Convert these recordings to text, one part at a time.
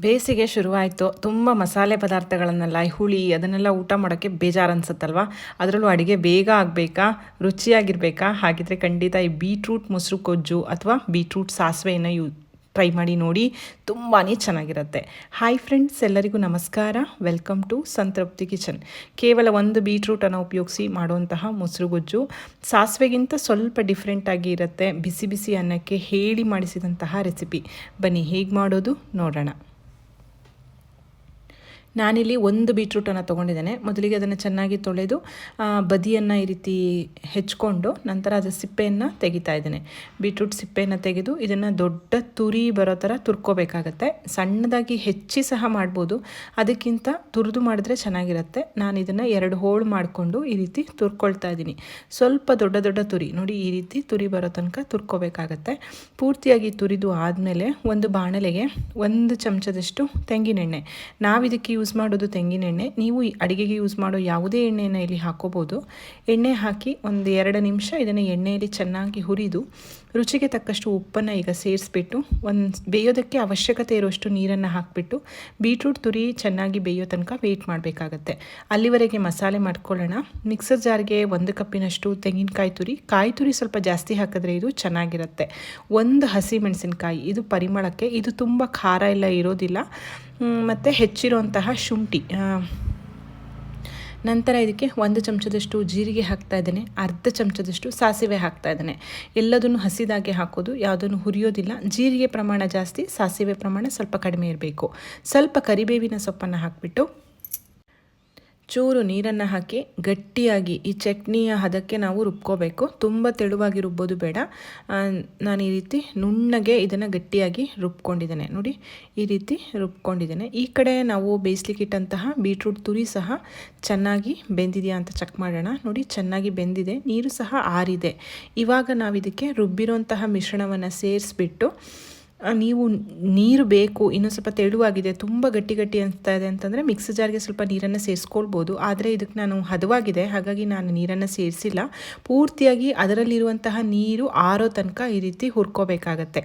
ಬೇಸಿಗೆ ಶುರುವಾಯಿತು, ತುಂಬ ಮಸಾಲೆ ಪದಾರ್ಥಗಳನ್ನೆಲ್ಲ ಹುಳಿ, ಅದನ್ನೆಲ್ಲ ಊಟ ಮಾಡೋಕ್ಕೆ ಬೇಜಾರು ಅನ್ಸುತ್ತಲ್ವ? ಅದರಲ್ಲೂ ಅಡುಗೆ ಬೇಗ ಆಗಬೇಕಾ? ರುಚಿಯಾಗಿರಬೇಕಾ? ಹಾಗಿದ್ರೆ ಖಂಡಿತ ಈ ಬೀಟ್ರೂಟ್ ಮೊಸರು ಕೊಜ್ಜು ಅಥವಾ ಬೀಟ್ರೂಟ್ ಸಾಸಿವೆಯನ್ನು ಯೂ, ಟ್ರೈ ಮಾಡಿ ನೋಡಿ ತುಂಬಾ ಚೆನ್ನಾಗಿರುತ್ತೆ. ಹಾಯ್ ಫ್ರೆಂಡ್ಸ್ ಎಲ್ಲರಿಗೂ ನಮಸ್ಕಾರ. ವೆಲ್ಕಮ್ ಟು ಸಂತೃಪ್ತಿ ಕಿಚನ್ ಕೇವಲ ಒಂದು ಬೀಟ್ರೂಟನ್ನು ಉಪಯೋಗಿಸಿ ಮಾಡುವಂತಹ ಮೊಸರು ಗೊಜ್ಜು. ಸಾಸಿವೆಗಿಂತ ಸ್ವಲ್ಪ ಡಿಫ್ರೆಂಟಾಗಿ ಇರುತ್ತೆ. ಬಿಸಿ ಬಿಸಿ ಅನ್ನಕ್ಕೆ ಹೇಳಿ ಮಾಡಿಸಿದಂತಹ ರೆಸಿಪಿ ಬನ್ನಿ, ಹೇಗೆ ಮಾಡೋದು ನೋಡೋಣ. ನಾನಿಲ್ಲಿ ಒಂದು ಬೀಟ್ರೂಟನ್ನು ತೊಗೊಂಡಿದ್ದೇನೆ. ಮೊದಲಿಗೆ ಅದನ್ನು ಚೆನ್ನಾಗಿ ತೊಳೆದು ಬದಿಯನ್ನು ಈ ರೀತಿ ಹೆಚ್ಕೊಂಡು ನಂತರ ಅದರ ಸಿಪ್ಪೆಯನ್ನು ತೆಗಿತಾ ಇದ್ದೇನೆ. ಬೀಟ್ರೂಟ್ ಸಿಪ್ಪೆಯನ್ನು ತೆಗೆದು ಇದನ್ನು ದೊಡ್ಡ ತುರಿ ಬರೋ ಥರ ತುರ್ಕೋಬೇಕಾಗತ್ತೆ. ಸಣ್ಣದಾಗಿ ಹೆಚ್ಚಿ ಸಹ ಮಾಡ್ಬೋದು. ಅದಕ್ಕಿಂತ ತುರಿದು ಮಾಡಿದ್ರೆ ಚೆನ್ನಾಗಿರುತ್ತೆ. ನಾನು ಇದನ್ನು ಎರಡು ಹೋಳು ಮಾಡಿಕೊಂಡು ಈ ರೀತಿ ತುರ್ಕೊಳ್ತಾ ಇದ್ದೀನಿ. ಸ್ವಲ್ಪ ದೊಡ್ಡ ದೊಡ್ಡ ತುರಿ, ನೋಡಿ ಈ ರೀತಿ ತುರಿ ಬರೋ ತನಕ ತುರ್ಕೋಬೇಕಾಗತ್ತೆ. ಪೂರ್ತಿಯಾಗಿ ತುರಿದು ಆದಮೇಲೆ ಒಂದು ಬಾಣಲೆಗೆ ಒಂದು ಚಮಚದಷ್ಟು ತೆಂಗಿನೆಣ್ಣೆ. ನಾವು ಇದಕ್ಕೆ ಯೂಸ್ ಮಾಡೋದು ತೆಂಗಿನ ಎಣ್ಣೆ. ನೀವು ಅಡುಗೆಗೆ ಯೂಸ್ ಮಾಡೋ ಯಾವುದೇ ಎಣ್ಣೆಯನ್ನು ಇಲ್ಲಿ ಹಾಕೋಬೋದು. ಎಣ್ಣೆ ಹಾಕಿ ಒಂದು ಎರಡು ನಿಮಿಷ ಇದನ್ನು ಎಣ್ಣೆಯಲ್ಲಿ ಚೆನ್ನಾಗಿ ಹುರಿದು, ರುಚಿಗೆ ತಕ್ಕಷ್ಟು ಉಪ್ಪನ್ನು ಈಗ ಸೇರಿಸ್ಬಿಟ್ಟು, ಒಂದು ಬೇಯೋದಕ್ಕೆ ಅವಶ್ಯಕತೆ ಇರುವಷ್ಟು ನೀರನ್ನು ಹಾಕಿಬಿಟ್ಟು, ಬೀಟ್ರೂಟ್ ತುರಿ ಚೆನ್ನಾಗಿ ಬೇಯೋ ತನಕ ವೆಯ್ಟ್ ಮಾಡಬೇಕಾಗತ್ತೆ. ಅಲ್ಲಿವರೆಗೆ ಮಸಾಲೆ ಮಾಡ್ಕೊಳ್ಳೋಣ. ಮಿಕ್ಸರ್ ಜಾರ್ಗೆ ಒಂದು ಕಪ್ಪಿನಷ್ಟು ತೆಂಗಿನಕಾಯಿ ತುರಿ. ಕಾಯಿ ತುರಿ ಸ್ವಲ್ಪ ಜಾಸ್ತಿ ಹಾಕಿದ್ರೆ ಇದು ಚೆನ್ನಾಗಿರುತ್ತೆ. ಒಂದು ಹಸಿ ಮೆಣಸಿನಕಾಯಿ. ಇದು ಪರಿಮಳಕ್ಕೆ, ಇದು ತುಂಬ ಖಾರ ಎಲ್ಲ ಇರೋದಿಲ್ಲ. ಮತ್ತು ಹೆಚ್ಚಿರುವಂತಹ ಶುಂಠಿ. ನಂತರ ಇದಕ್ಕೆ ಒಂದು ಚಮಚದಷ್ಟು ಜೀರಿಗೆ ಹಾಕ್ತಾ ಇದ್ದೇನೆ, ಅರ್ಧ ಚಮಚದಷ್ಟು ಸಾಸಿವೆ ಹಾಕ್ತಾ ಇದ್ದೇನೆ. ಎಲ್ಲದನ್ನು ಹಸಿದಾಗೆ ಹಾಕೋದು, ಯಾವುದನ್ನು ಹುರಿಯೋದಿಲ್ಲ. ಜೀರಿಗೆ ಪ್ರಮಾಣ ಜಾಸ್ತಿ, ಸಾಸಿವೆ ಪ್ರಮಾಣ ಸ್ವಲ್ಪ ಕಡಿಮೆ ಇರಬೇಕು. ಸ್ವಲ್ಪ ಕರಿಬೇವಿನ ಸೊಪ್ಪನ್ನು ಹಾಕಿಬಿಟ್ಟು ಚೂರು ನೀರನ್ನು ಹಾಕಿ ಗಟ್ಟಿಯಾಗಿ ಈ ಚಟ್ನಿಯ ಹದಕ್ಕೆ ನಾವು ರುಬ್ಕೋಬೇಕು. ತುಂಬ ತೆಳುವಾಗಿ ರುಬ್ಬೋದು ಬೇಡ. ನಾನು ಈ ರೀತಿ ನುಣ್ಣಗೆ ಇದನ್ನು ಗಟ್ಟಿಯಾಗಿ ರುಬ್ಕೊಂಡಿದ್ದೇನೆ. ನೋಡಿ, ಈ ರೀತಿ ರುಬ್ಕೊಂಡಿದ್ದೇನೆ. ಈ ಕಡೆ ನಾವು ಬೇಯಿಸ್ಲಿಕ್ಕಿಟ್ಟಂತಹ ಬೀಟ್ರೂಟ್ ತುರಿ ಸಹ ಚೆನ್ನಾಗಿ ಬೆಂದಿದೆಯಾ ಅಂತ ಚೆಕ್ ಮಾಡೋಣ. ನೋಡಿ, ಚೆನ್ನಾಗಿ ಬೆಂದಿದೆ. ನೀರು ಸಹ ಆರಿದೆ. ಇವಾಗ ನಾವು ಇದಕ್ಕೆ ರುಬ್ಬಿರುವಂತಹ ಮಿಶ್ರಣವನ್ನು ಸೇರಿಸ್ಬಿಟ್ಟು ನೀವು ನೀರು ಬೇಕು ಇನ್ನೂ ಸ್ವಲ್ಪ ತೆಳುವಾಗಿದೆ, ತುಂಬ ಗಟ್ಟಿ ಗಟ್ಟಿ ಅನಿಸ್ತಾ ಇದೆ ಅಂತಂದರೆ ಮಿಕ್ಸ್ ಜಾರ್ಗೆ ಸ್ವಲ್ಪ ನೀರನ್ನು ಸೇರಿಸ್ಕೊಳ್ಬೋದು. ಆದರೆ ಇದಕ್ಕೆ ನಾನು ಹದವಾಗಿದೆ, ಹಾಗಾಗಿ ನಾನು ನೀರನ್ನು ಸೇರಿಸಿಲ್ಲ. ಪೂರ್ತಿಯಾಗಿ ಅದರಲ್ಲಿರುವಂತಹ ನೀರು ಆರೋ ತನಕ ಈ ರೀತಿ ಹುರ್ಕೋಬೇಕಾಗತ್ತೆ.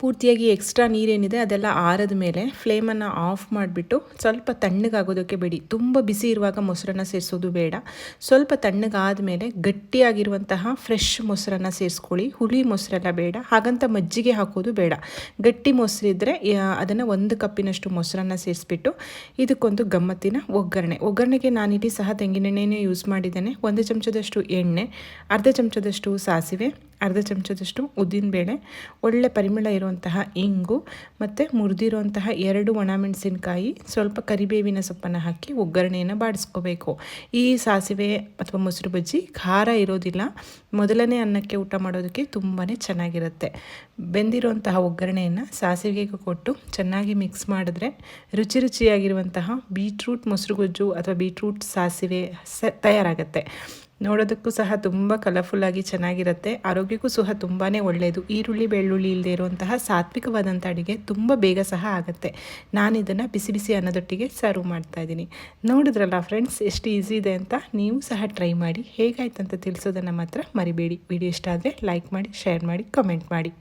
ಪೂರ್ತಿಯಾಗಿ ಎಕ್ಸ್ಟ್ರಾ ನೀರೇನಿದೆ, ಅದೆಲ್ಲ ಆರದ ಮೇಲೆ ಫ್ಲೇಮನ್ನು ಆಫ್ ಮಾಡಿಬಿಟ್ಟು ಸ್ವಲ್ಪ ತಣ್ಣಗಾಗೋದಕ್ಕೆ ಬಿಡಿ. ತುಂಬ ಬಿಸಿ ಇರುವಾಗ ಮೊಸರನ್ನ ಸೇರಿಸೋದು ಬೇಡ. ಸ್ವಲ್ಪ ತಣ್ಣಗಾದ ಮೇಲೆ ಗಟ್ಟಿಯಾಗಿರುವಂತಹ ಫ್ರೆಶ್ ಮೊಸರನ್ನು ಸೇರಿಸ್ಕೊಳ್ಳಿ. ಹುಳಿ ಮೊಸರೆಲ್ಲ ಬೇಡ. ಹಾಗಂತ ಮಜ್ಜಿಗೆ ಹಾಕೋದು ಬೇಡ. ಗಟ್ಟಿ ಮೊಸರಿದ್ದರೆ ಅದನ್ನು ಒಂದು ಕಪ್ಪಿನಷ್ಟು ಮೊಸರನ್ನು ಸೇರಿಸ್ಬಿಟ್ಟು ಇದಕ್ಕೊಂದು ಗಮ್ಮತ್ತಿನ ಒಗ್ಗರಣೆ. ಒಗ್ಗರಣೆಗೆ ನಾನಿಲ್ಲಿ ಸಹ ತೆಂಗಿನೆಣ್ಣೆನೇ ಯೂಸ್ ಮಾಡಿದ್ದೇನೆ. ಒಂದು ಚಮಚದಷ್ಟು ಎಣ್ಣೆ, ಅರ್ಧ ಚಮಚದಷ್ಟು ಸಾಸಿವೆ ಅರ್ಧ ಚಮಚದಷ್ಟು ಉದ್ದಿನಬೇಳೆ ಒಳ್ಳೆ ಪರಿಮಳ ಇರುವಂತಹ ಇಂಗು ಮತ್ತು ಮುರಿದಿರುವಂತಹ ಎರಡು ಒಣಮೆಣಸಿನಕಾಯಿ, ಸ್ವಲ್ಪ ಕರಿಬೇವಿನ ಸೊಪ್ಪನ್ನು ಹಾಕಿ ಒಗ್ಗರಣೆಯನ್ನು ಬಾಡಿಸ್ಕೋಬೇಕು. ಈ ಸಾಸಿವೆ ಅಥವಾ ಮೊಸರು ಬಜ್ಜಿ ಖಾರ ಇರೋದಿಲ್ಲ. ಮೊದಲನೇ ಅನ್ನಕ್ಕೆ ಊಟ ಮಾಡೋದಕ್ಕೆ ತುಂಬಾ ಚೆನ್ನಾಗಿರುತ್ತೆ. ಬೆಂದಿರುವಂತಹ ಒಗ್ಗರಣೆಯನ್ನು ಸಾಸಿವೆಗೆ ಕೊಟ್ಟು ಚೆನ್ನಾಗಿ ಮಿಕ್ಸ್ ಮಾಡಿದ್ರೆ ರುಚಿ ರುಚಿಯಾಗಿರುವಂತಹ ಬೀಟ್ರೂಟ್ ಮೊಸರು ಗೊಜ್ಜು ಅಥವಾ ಬೀಟ್ರೂಟ್ ಸಾಸಿವೆ ಸ, ತಯಾರಾಗುತ್ತೆ. ನೋಡೋದಕ್ಕೂ ಸಹ ತುಂಬ ಕಲರ್ಫುಲ್ಲಾಗಿ ಚೆನ್ನಾಗಿರುತ್ತೆ. ಆರೋಗ್ಯಕ್ಕೂ ಸಹ ತುಂಬಾ ಒಳ್ಳೆಯದು ಈರುಳ್ಳಿ, ಬೆಳ್ಳುಳ್ಳಿ ಇಲ್ಲದೆ ಇರುವಂತಹ ಸಾತ್ವಿಕವಾದಂಥ ಅಡುಗೆ ತುಂಬ ಬೇಗ ಸಹ ಆಗುತ್ತೆ. ನಾನು ಇದನ್ನು ಬಿಸಿ ಬಿಸಿ ಅನ್ನೋದೊಟ್ಟಿಗೆ ಸರ್ವ್ ಮಾಡ್ತಾ ಇದ್ದೀನಿ. ನೋಡಿದ್ರಲ್ಲ ಫ್ರೆಂಡ್ಸ್ ಎಷ್ಟು ಈಸಿ ಇದೆ ಅಂತ? ನೀವು ಸಹ ಟ್ರೈ ಮಾಡಿ. ಹೇಗಾಯ್ತು ಅಂತ ತಿಳಿಸೋದನ್ನು ಮಾತ್ರ ಮರಿಬೇಡಿ. ವಿಡಿಯೋ ಇಷ್ಟ ಆದರೆ ಲೈಕ್ ಮಾಡಿ ಶೇರ್ ಮಾಡಿ ಕಮೆಂಟ್ ಮಾಡಿ.